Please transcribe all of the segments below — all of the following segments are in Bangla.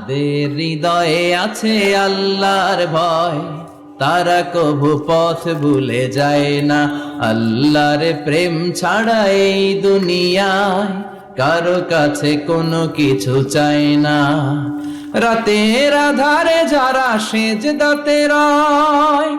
যাদের হৃদয়ে আছে আল্লাহর ভয়। তারা কভু পথ ভুলে যায় না। আল্লাহর প্রেম ছাড়া এই দুনিয়ায় কারও কাছে কোনো কিছু চায় না। রাতের আধারে যারা সেজ দাতে রয়,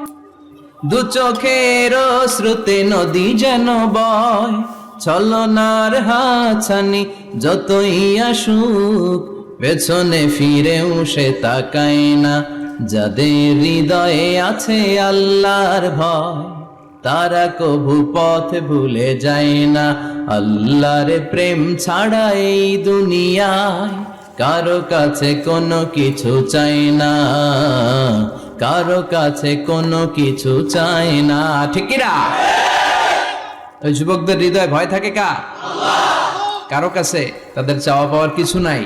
দু চোখের শ্রুতে নদী যেন বয়। ছলনার হাছানি যতই আসুক পেছনে ফিরেও সে তাকায় না। যাদের হৃদয়ে আছে আল্লাহর ভয়, তারা কভু পথ ভুলে যায় না। আল্লাহর প্রেম ছাড়া এই দুনিয়ায় কারও কাছে কোনো কিছু চাই না। কারও কাছে কোনো কিছু চাই না। ঠিক ওই যুবকদের হৃদয় ভয় থাকে কা? কারও কাছে তাদের চাওয়া পাওয়ার কিছু নাই।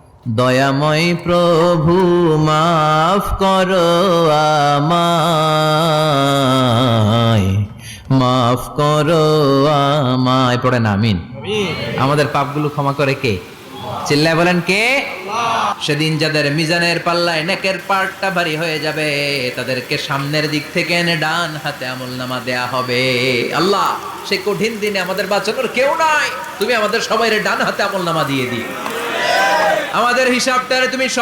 দয়াময় প্রভু, মাফ করো মাফ করো আমায়। পড়েন আমিন। আমাদের পাপগুলো ক্ষমা করে কে? চিল্লায় বলেন কে? সেদিন যাদের মিজানের পাল্লায় নেকের পার্টটা ভারী হয়ে যাবে, তাদেরকে সামনের দিক থেকে এনে ডান হাতে আমল নামা দেয়া হবে। আল্লাহ সে কঠিন দিনে আমাদের বাঁচানোর কেউ নাই। তুমি আমাদের সবাই ডান হাতে আমল নামা দিয়ে দিও। আমাদের হিসাবটারে তুমি